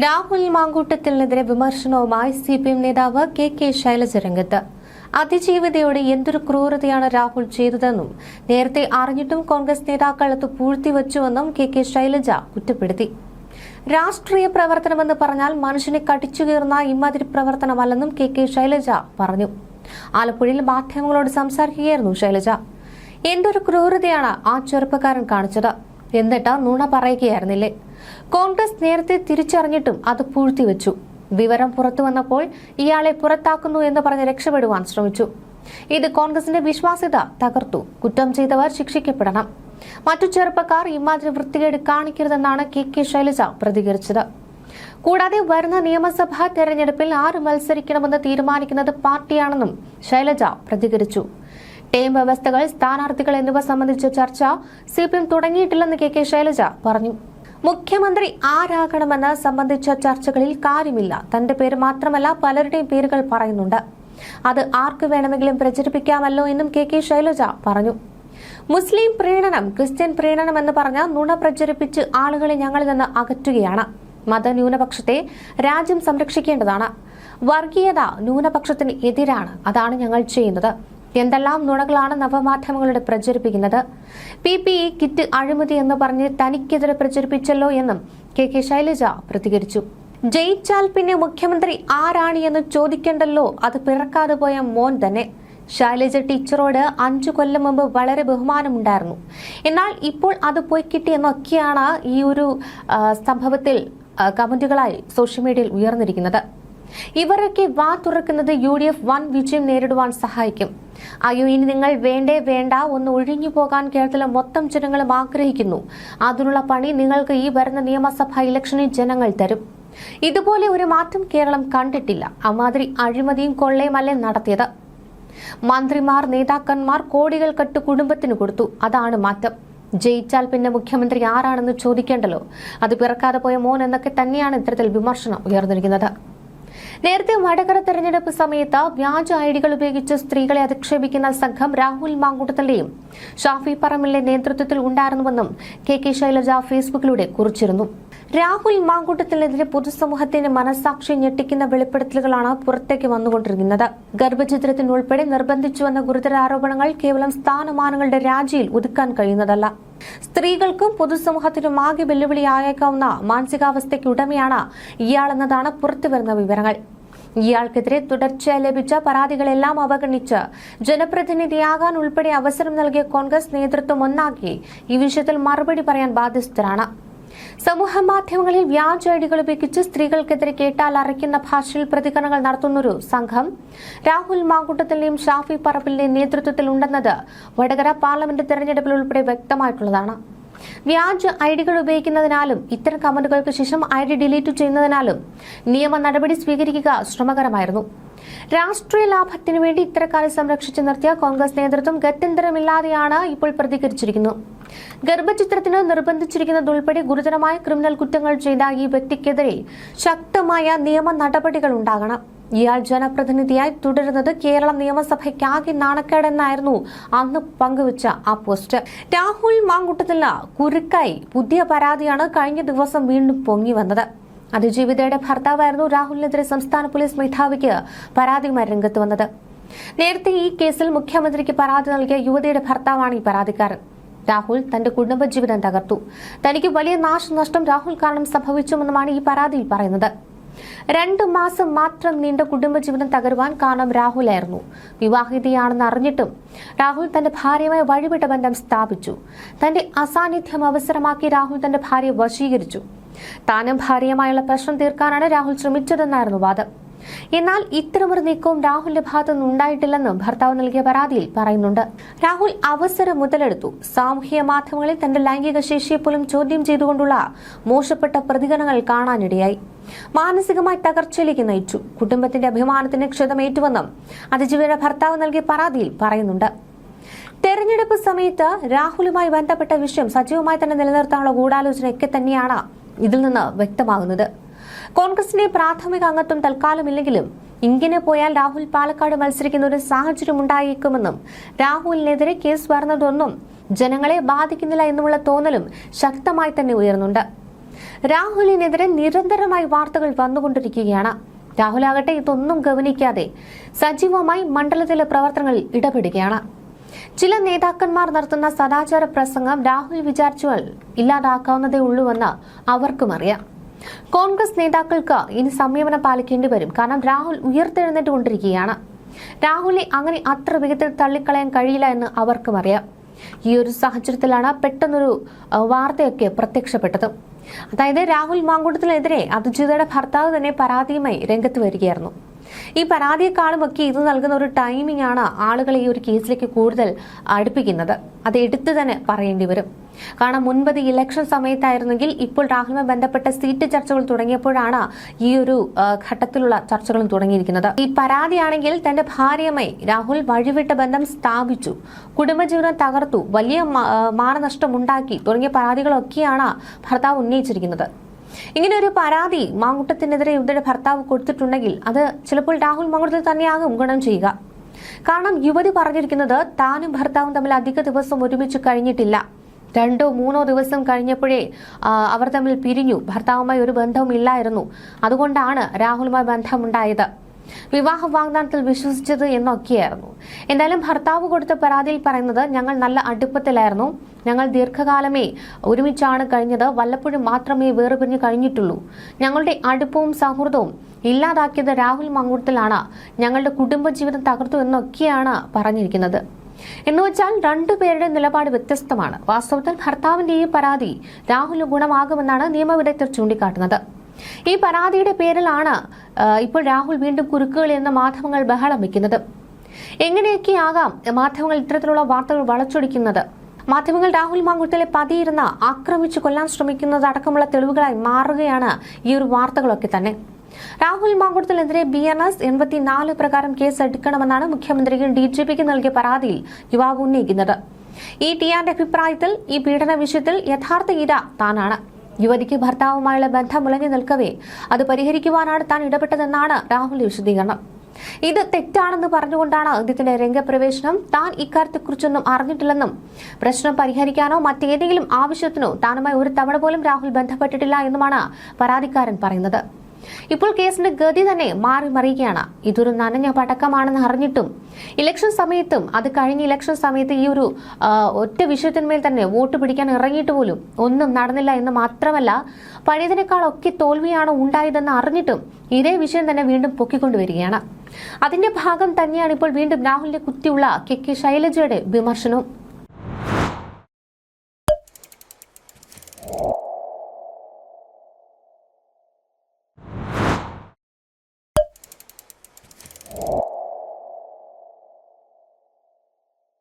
രാഹുൽ മാങ്കൂട്ടത്തിനെതിരെ വിമർശനവുമായി C P M നേതാവ് കെ കെ ശൈലജ രംഗത്ത്. അതിജീവിതയോടെ എന്തൊരു ക്രൂരതയാണ് രാഹുൽ ചെയ്തതെന്നും നേരത്തെ അറിഞ്ഞിട്ടും കോൺഗ്രസ് നേതാക്കൾ അത് പൂഴ്ത്തിവെച്ചുവെന്നും കെ കെ ശൈലജ കുറ്റപ്പെടുത്തി. രാഷ്ട്രീയ പ്രവർത്തനമെന്ന് പറഞ്ഞാൽ മനുഷ്യനെ കടിച്ചുകീർന്ന ഇമാതിരി പ്രവർത്തനമല്ലെന്നും കെ കെ ശൈലജ പറഞ്ഞു. ആലപ്പുഴയിൽ മാധ്യമങ്ങളോട് സംസാരിക്കുകയായിരുന്നു ശൈലജ. എന്തൊരു ക്രൂരതയാണ് ആ ചെറുപ്പക്കാരൻ കാണിച്ചത്. എന്നിട്ട് നുണ പറയുകയായിരുന്നില്ലേ? കോൺഗ്രസ് നേരത്തെ തിരിച്ചറിഞ്ഞിട്ടും അത് പൂഴ്ത്തിവെച്ചു. വിവരം പുറത്തു വന്നപ്പോൾ ഇയാളെ പുറത്താക്കുന്നു എന്ന് പറഞ്ഞ് രക്ഷപ്പെടുവാൻ ശ്രമിച്ചു. ഇത് കോൺഗ്രസിന്റെ വിശ്വാസ്യത തകർത്തു. കുറ്റം ചെയ്തവർ ശിക്ഷിക്കപ്പെടണം. മറ്റു ചെറുപ്പക്കാർ ഇമാതിരി വൃത്തികേട് കാണിക്കരുതെന്നാണ് കെ കെ ശൈലജ പ്രതികരിച്ചത്. കൂടാതെ വരുന്ന നിയമസഭാ തെരഞ്ഞെടുപ്പിൽ ആര് മത്സരിക്കണമെന്ന് തീരുമാനിക്കുന്നത് പാർട്ടിയാണെന്നും ശൈലജ പ്രതികരിച്ചു. ടീം വ്യവസ്ഥകൾ സ്ഥാനാർത്ഥികൾ എന്നിവ സംബന്ധിച്ച ചർച്ച സിപിഎം തുടങ്ങിയിട്ടില്ലെന്ന് കെ കെ ശൈലജ പറഞ്ഞു. മുഖ്യമന്ത്രി ആരാകണമെന്ന് സംബന്ധിച്ച ചർച്ചകളിൽ കാര്യമില്ല. തന്റെ പേര് മാത്രമല്ല പലരുടെയും പേരുകൾ പറയുന്നുണ്ട്. അത് ആർക്ക് വേണമെങ്കിലും പ്രചരിപ്പിക്കാമല്ലോ എന്നും കെ കെ ശൈലജ പറഞ്ഞു. മുസ്ലിം പ്രീണനം ക്രിസ്ത്യൻ പ്രീണനം എന്ന് പറഞ്ഞ നുണ പ്രചരിപ്പിച്ച് ആളുകളെ ഞങ്ങളിൽ നിന്ന് അകറ്റുകയാണ്. മതന്യൂനപക്ഷത്തെ രാജ്യം സംരക്ഷിക്കേണ്ടതാണ്. വർഗീയത ന്യൂനപക്ഷത്തിന് എതിരാണ്. അതാണ് ഞങ്ങൾ ചെയ്യുന്നത്. എന്തെല്ലാം നുണകളാണ് നവമാധ്യമങ്ങളുടെ പ്രചരിപ്പിക്കുന്നത്? പി പി ഇ കിറ്റ് അഴിമതി എന്ന് പറഞ്ഞ് തനിക്കെതിരെ പ്രചരിപ്പിച്ചല്ലോ എന്നും കെ കെ ശൈലജ പ്രതികരിച്ചു. ജയിച്ചാൽ പിന്നെ മുഖ്യമന്ത്രി ആരാണ് എന്ന് ചോദിക്കണ്ടല്ലോ? അത് പിറക്കാതെ പോയ മോൻ തന്നെ. ശൈലജ ടീച്ചറോട് അഞ്ചു കൊല്ലം മുമ്പ് വളരെ ബഹുമാനമുണ്ടായിരുന്നു. എന്നാൽ ഇപ്പോൾ അത് പോയി കിട്ടിയെന്നൊക്കെയാണ് ഈ ഒരു സംഭവത്തിൽ കമന്റുകളായി സോഷ്യൽ മീഡിയയിൽ ഉയർന്നിരിക്കുന്നത്. ഇവരൊക്കെ വാ തുറക്കുന്നത് യു ഡി എഫ് വൻ വിജയം നേരിടുവാൻ സഹായിക്കും. അയ്യോ ഇനി നിങ്ങൾ വേണ്ടേ വേണ്ട ഒന്ന് ഒഴിഞ്ഞു പോകാൻ കേരളത്തിലെ മൊത്തം ജനങ്ങളും ആഗ്രഹിക്കുന്നു. അതിനുള്ള പണി നിങ്ങൾക്ക് ഈ വരുന്ന നിയമസഭാ ഇലക്ഷനിൽ ജനങ്ങൾ തരും. ഇതുപോലെ ഒരു മാറ്റം കേരളം കണ്ടിട്ടില്ല. അമാതിരി അഴിമതിയും കൊള്ളയുമല്ലേ നടത്തിയത്? മന്ത്രിമാർ നേതാക്കന്മാർ കോടികൾ കെട്ട് കുടുംബത്തിന് കൊടുത്തു. അതാണ് മാറ്റം. ജയിച്ചാൽ പിന്നെ മുഖ്യമന്ത്രി ആരാണെന്ന് ചോദിക്കേണ്ടല്ലോ? അത് പിറക്കാതെ പോയ മോൻ എന്നൊക്കെ തന്നെയാണ് ഇത്തരത്തിൽ വിമർശനം ഉയർന്നിരിക്കുന്നത്. നേരത്തെ വടകര തെരഞ്ഞെടുപ്പ് സമയത്ത് വ്യാജ ഐഡികൾ ഉപയോഗിച്ച് സ്ത്രീകളെ അധിക്ഷേപിക്കുന്ന സംഘം രാഹുൽ മാങ്കൂട്ടത്തിന്റെയും ഷാഫി പറമ്പിലിന്റെ നേതൃത്വത്തിൽ ഉണ്ടായിരുന്നുവെന്നും കെ കെ ശൈലജ ഫേസ്ബുക്കിലൂടെ കുറിച്ചിരുന്നു. രാഹുൽ മാങ്കൂട്ടത്തിനെതിരെ പൊതുസമൂഹത്തിന്റെ മനസാക്ഷി ഞെട്ടിക്കുന്ന വെളിപ്പെടുത്തലുകളാണ് പുറത്തേക്ക് വന്നുകൊണ്ടിരിക്കുന്നത്. ഗർഭചിത്രത്തിനുൾപ്പെടെ നിർബന്ധിച്ചുവെന്ന ഗുരുതര ആരോപണങ്ങൾ കേവലം സ്ഥാനമാനങ്ങളുടെ രാജിയിൽ ഒതുക്കാൻ കഴിയുന്നതല്ല. സ്ത്രീകൾക്കും പൊതുസമൂഹത്തിനും ആകെ വെല്ലുവിളിയായേക്കാവുന്ന മാനസികാവസ്ഥയ്ക്ക് ഉടമയാണ് ഇയാളെന്നതാണ് പുറത്തുവരുന്ന വിവരങ്ങൾ. ഇയാൾക്കെതിരെ തുടർച്ചയായി ലഭിച്ച പരാതികളെല്ലാം അവഗണിച്ച് ജനപ്രതിനിധിയാകാൻ ഉൾപ്പെടെ അവസരം നൽകിയ കോൺഗ്രസ് നേതൃത്വം ഒന്നാക്കി ഈ വിഷയത്തിൽ മറുപടി പറയാൻ ബാധ്യസ്ഥരാണ്. സമൂഹ മാധ്യമങ്ങളിൽ വ്യാജ ഐഡികൾ ഉപയോഗിച്ച് സ്ത്രീകൾക്കെതിരെ കേട്ടാൽ അറയ്ക്കുന്ന ഭാഷയിൽ പ്രതികരണങ്ങൾ നടത്തുന്നൊരു സംഘം. രാഹുൽ മാങ്കൂട്ടത്തിന്റെയും ഷാഫി പറമ്പിലിന്റെയും നേതൃത്വത്തിൽ ഉണ്ടെന്നത് വടകര പാർലമെന്റ് തെരഞ്ഞെടുപ്പിൽ ഉൾപ്പെടെ വ്യക്തമായിട്ടുള്ളതാണ്. വ്യാജ ഐഡികൾ ഉപയോഗിക്കുന്നതിനാലും ഇത്തരം കമന്റുകൾക്ക് ശേഷം ഐ ഡി ഡിലീറ്റ് ചെയ്യുന്നതിനാലും നിയമ നടപടി സ്വീകരിക്കുക ശ്രമകരമായിരുന്നു. രാഷ്ട്രീയ ലാഭത്തിനു വേണ്ടി ഇത്തരക്കാരെ സംരക്ഷിച്ചു നിർത്തിയ കോൺഗ്രസ് നേതൃത്വം ഗത്യന്തരമില്ലാതെയാണ് ഇപ്പോൾ പ്രതികരിച്ചിരിക്കുന്നു. ഗർഭചിത്രത്തിന് നിർബന്ധിച്ചിരിക്കുന്നതുൾപ്പെടെ ഗുരുതരമായ ക്രിമിനൽ കുറ്റങ്ങൾ ചെയ്ത ഈ വ്യക്തിക്കെതിരെ ശക്തമായ നിയമ നടപടികൾ ഉണ്ടാകണം. ഇയാൾ ജനപ്രതിനിധിയായി തുടരുന്നത് കേരള നിയമസഭയ്ക്കാകെ നാണക്കേടെന്നായിരുന്നു അന്ന് പങ്കുവച്ച ആ പോസ്റ്റ്. രാഹുൽ മാങ്കുട്ടത്തില്ല കുരുക്കായി പുതിയ പരാതിയാണ് കഴിഞ്ഞ ദിവസം വീണ്ടും പൊങ്ങി വന്നത്. അതിജീവിതയുടെ ഭർത്താവായിരുന്നു രാഹുലിനെതിരെ സംസ്ഥാന പോലീസ് മേധാവിക്ക് പരാതിയുമായി രംഗത്ത് വന്നത്. നേരത്തെ ഈ കേസിൽ മുഖ്യമന്ത്രിക്ക് പരാതി നൽകിയ യുവതിയുടെ ഭർത്താവാണ് ഈ പരാതിക്കാരൻ. രാഹുൽ തന്റെ കുടുംബജീവിതം തകർത്തു. തനിക്ക് വലിയ നാശനഷ്ടം രാഹുൽ കാരണം സംഭവിച്ചുവെന്നുമാണ് ഈ പരാതിയിൽ പറയുന്നത്. രണ്ടു മാസം മാത്രം നീണ്ട കുടുംബജീവിതം തകരുവാൻ കാരണം രാഹുലായിരുന്നു. വിവാഹിതയാണെന്ന് അറിഞ്ഞിട്ടും രാഹുൽ തന്റെ ഭാര്യയുമായി വഴിവിട്ട ബന്ധം സ്ഥാപിച്ചു. തന്റെ അസാന്നിധ്യം അവസരമാക്കി രാഹുൽ തന്റെ ഭാര്യയെ വശീകരിച്ചു. താനും ഭാര്യയുമായുള്ള പ്രശ്നം തീർക്കാനാണ് രാഹുൽ ശ്രമിച്ചതെന്നായിരുന്നു വാദം. എന്നാൽ ഇത്തരമൊരു നീക്കവും രാഹുലിന്റെ ഭാഗത്തുനിന്ന് ഉണ്ടായിട്ടില്ലെന്നും ഭർത്താവ് നൽകിയ പരാതിയിൽ പറയുന്നുണ്ട്. രാഹുൽ അവസരം മുതലെടുത്തു. സാമൂഹ്യ മാധ്യമങ്ങളിൽ തന്റെ ലൈംഗിക ശേഷിയെ പോലും ചോദ്യം ചെയ്തുകൊണ്ടുള്ള മോശപ്പെട്ട പ്രതികരണങ്ങൾ കാണാനിടയായി. മാനസികമായി തകർച്ചയിലേക്ക് നയിച്ചു. കുടുംബത്തിന്റെ അഭിമാനത്തിന് ക്ഷതമേറ്റുവെന്നും അതിജീവിയുടെ ഭർത്താവ് നൽകിയ പരാതിയിൽ പറയുന്നുണ്ട്. തെരഞ്ഞെടുപ്പ് സമയത്ത് രാഹുലുമായി ബന്ധപ്പെട്ട വിഷയം സജീവമായി തന്നെ നിലനിർത്താനുള്ള ഗൂഢാലോചനയൊക്കെ തന്നെയാണ് ഇതിൽ നിന്ന് വ്യക്തമാകുന്നത്. കോൺഗ്രസിന്റെ പ്രാഥമിക അംഗത്വം തൽക്കാലമില്ലെങ്കിലും ഇങ്ങനെ പോയാൽ രാഹുൽ പാലക്കാട് മത്സരിക്കുന്ന ഒരു സാഹചര്യം ഉണ്ടായേക്കുമെന്നും രാഹുലിനെതിരെ കേസ് വരുന്നതൊന്നും ജനങ്ങളെ ബാധിക്കുന്നില്ല എന്നുമുള്ള തോന്നലും ശക്തമായി തന്നെ ഉയർന്നുണ്ട് രാഹുലിനെതിരെ നിരന്തരമായി വാർത്തകൾ വന്നുകൊണ്ടിരിക്കുകയാണ്. രാഹുലാകട്ടെ ഇതൊന്നും ഗവനിക്കാതെ സജീവമായി മണ്ഡലത്തിലെ പ്രവർത്തനങ്ങളിൽ ഇടപെടുകയാണ്. ചില നേതാക്കന്മാർ നടത്തുന്ന സദാചാര പ്രസംഗം രാഹുൽ വിചാരിച്ചാൽ ഇല്ലാതാക്കാവുന്നതേ ഉള്ളൂവെന്ന് അവർക്കും അറിയാം. കോൺഗ്രസ് നേതാക്കൾക്ക് ഇനി സംയമനം പാലിക്കേണ്ടി വരും. കാരണം രാഹുൽ ഉയർത്തെഴുന്നേറ്റുകൊണ്ടിരിക്കുകയാണ്. രാഹുലിനെ അങ്ങനെ അത്ര വേഗത്തിൽ തള്ളിക്കളയാൻ കഴിയില്ല എന്ന് അവർക്കും അറിയാം. ഈ ഒരു സാഹചര്യത്തിലാണ് പെട്ടെന്നൊരു വാർത്തയൊക്കെ പ്രത്യക്ഷപ്പെട്ടത്. അതായത് രാഹുൽ മാങ്കൂട്ടത്തിനെതിരെ അഭിജിതയുടെ ഭർത്താവ് തന്നെ പരാതിയുമായി രംഗത്ത് വരികയായിരുന്നു. ഈ പരാതിയെക്കാളുമൊക്കെ ഇത് നൽകുന്ന ഒരു ടൈമിംഗ് ആണ് ആളുകളെ ഈ ഒരു കേസിലേക്ക് കൂടുതൽ അടുപ്പിക്കുന്നത്. അത് എടുത്തു തന്നെ പറയേണ്ടി വരും. കാരണം മുൻപത് ഇലക്ഷൻ സമയത്തായിരുന്നെങ്കിൽ ഇപ്പോൾ രാഹുലുമായി ബന്ധപ്പെട്ട സീറ്റ് ചർച്ചകൾ തുടങ്ങിയപ്പോഴാണ് ഈ ഒരു ഘട്ടത്തിലുള്ള ചർച്ചകളും തുടങ്ങിയിരിക്കുന്നത്. ഈ പരാതിയാണെങ്കിൽ തന്റെ ഭാര്യമായി രാഹുൽ വഴിവിട്ട ബന്ധം സ്ഥാപിച്ചു. കുടുംബജീവനം തകർത്തു. വലിയ മാനനഷ്ടമുണ്ടാക്കി. തുടങ്ങിയ പരാതികളൊക്കെയാണ് ഭർത്താവ് ഉന്നയിച്ചിരിക്കുന്നത്. ഇങ്ങനെ ഒരു പരാതി മാങ്കുട്ടത്തിനെതിരെ യുവതിയുടെ ഭർത്താവ് കൊടുത്തിട്ടുണ്ടെങ്കിൽ അത് ചിലപ്പോൾ രാഹുൽ മാങ്കുട്ടത്തിൽ തന്നെയാകും ഗുണം ചെയ്യുക. കാരണം യുവതി പറഞ്ഞിരിക്കുന്നത് താനും ഭർത്താവും തമ്മിൽ അധിക ദിവസം ഒരുമിച്ച് കഴിഞ്ഞിട്ടില്ല. രണ്ടോ മൂന്നോ ദിവസം കഴിഞ്ഞപ്പോഴേ അവർ തമ്മിൽ പിരിഞ്ഞു. ഭർത്താവുമായി ഒരു ബന്ധവും ഇല്ലായിരുന്നു അതുകൊണ്ടാണ് രാഹുലുമായി ബന്ധമുണ്ടായത്. വിവാഹ വാഗ്ദാനത്തിൽ വിശ്വസിച്ചത് എന്നൊക്കെയായിരുന്നു. എന്തായാലും ഭർത്താവ് കൊടുത്ത പരാതിയിൽ പറയുന്നത് ഞങ്ങൾ നല്ല അടുപ്പത്തിലായിരുന്നു. ഞങ്ങൾ ദീർഘകാലമേ ഒരുമിച്ചാണ് കഴിഞ്ഞത്. വല്ലപ്പോഴും മാത്രമേ വേർപിരിഞ്ഞ് കഴിഞ്ഞിട്ടുള്ളൂ. ഞങ്ങളുടെ അടുപ്പവും സൗഹൃദവും ഇല്ലാതാക്കിയത് രാഹുൽ മങ്കൂട്ടത്തിലാണ്. ഞങ്ങളുടെ കുടുംബജീവിതം തകർത്തു എന്നൊക്കെയാണ് പറഞ്ഞിരിക്കുന്നത്. എന്നുവെച്ചാൽ രണ്ടുപേരുടെ നിലപാട് വ്യത്യസ്തമാണ്. വാസ്തവത്തിൽ ഭർത്താവിന്റെ ഈ പരാതി രാഹുൽ ഗുണമാകുമെന്നാണ് നിയമവിദഗ്ധർ ചൂണ്ടിക്കാട്ടുന്നത്. ഈ പരാതിയുടെ പേരിലാണ് ഇപ്പോൾ രാഹുൽ വീണ്ടും കുരുക്കുകൾ എന്ന മാധ്യമങ്ങൾ ബഹളം വയ്ക്കുന്നത് എങ്ങനെയൊക്കെയാകാം മാധ്യമങ്ങൾ ഇത്തരത്തിലുള്ള വാർത്തകൾ വളച്ചൊടിക്കുന്നത്? മാധ്യമങ്ങൾ രാഹുൽ മാങ്കുട്ടലെ പതിയിരുന്ന ആക്രമിച്ചു കൊല്ലാൻ ശ്രമിക്കുന്നത് അടക്കമുള്ള തെളിവുകളായി മാറുകയാണ് ഈ ഒരു വാർത്തകളൊക്കെ തന്നെ. രാഹുൽ മാങ്കുട്ടത്തിനെതിരെ ബി എൻ എസ് എൺപത്തിനാല് പ്രകാരം കേസ് എടുക്കണമെന്നാണ് മുഖ്യമന്ത്രിക്ക് ഡി ജി പിക്ക് നൽകിയ പരാതിയിൽ യുവാവ് ഉന്നയിക്കുന്നത്. ഈ ആറിന്റെ അഭിപ്രായത്തിൽ ഈ പീഡന വിഷയത്തിൽ യഥാർത്ഥ ഇര താനാണ്. യുവതിക്ക് ഭർത്താവുമായുള്ള ബന്ധം മുളഞ്ഞു നിൽക്കവേ. അത് പരിഹരിക്കുവാനാണ് താൻ ഇടപെട്ടതെന്നാണ് രാഹുലിന്റെ വിശദീകരണം. ഇത് തെറ്റാണെന്ന് പറഞ്ഞുകൊണ്ടാണ് അദ്ദേഹത്തിന്റെ രംഗപ്രവേശനം താൻ ഇക്കാര്യത്തെക്കുറിച്ചൊന്നും അറിഞ്ഞിട്ടില്ലെന്നും പ്രശ്നം പരിഹരിക്കാനോ മറ്റേതെങ്കിലും ആവശ്യത്തിനോ താനുമായി ഒരു തവണ പോലും രാഹുൽ ബന്ധപ്പെട്ടിട്ടില്ല എന്നുമാണ് പരാതിക്കാരൻ പറയുന്നത്. ഇപ്പോൾ കേസിന്റെ ഗതി തന്നെ മാറി മറിയുകയാണ്. ഇതൊരു നനഞ്ഞ പടക്കമാണെന്ന് അറിഞ്ഞിട്ടും ഇലക്ഷൻ സമയത്തും അത് കഴിഞ്ഞ ഇലക്ഷൻ സമയത്ത് ഈ ഒരു ഒറ്റ വിഷയത്തിന്മേൽ തന്നെ വോട്ട് പിടിക്കാൻ ഇറങ്ങിയിട്ട് പോലും ഒന്നും നടന്നില്ല എന്ന് മാത്രമല്ല പഴയതിനേക്കാളൊക്കെ തോൽവിയാണ് ഉണ്ടായതെന്ന് അറിഞ്ഞിട്ടും ഇതേ വിഷയം തന്നെ വീണ്ടും പൊക്കിക്കൊണ്ടുവരികയാണ്. അതിന്റെ ഭാഗം തന്നെയാണ് ഇപ്പോൾ വീണ്ടും രാഹുലിന്റെ കുത്തിയുള്ള കെ കെ ശൈലജയുടെ വിമർശനവും.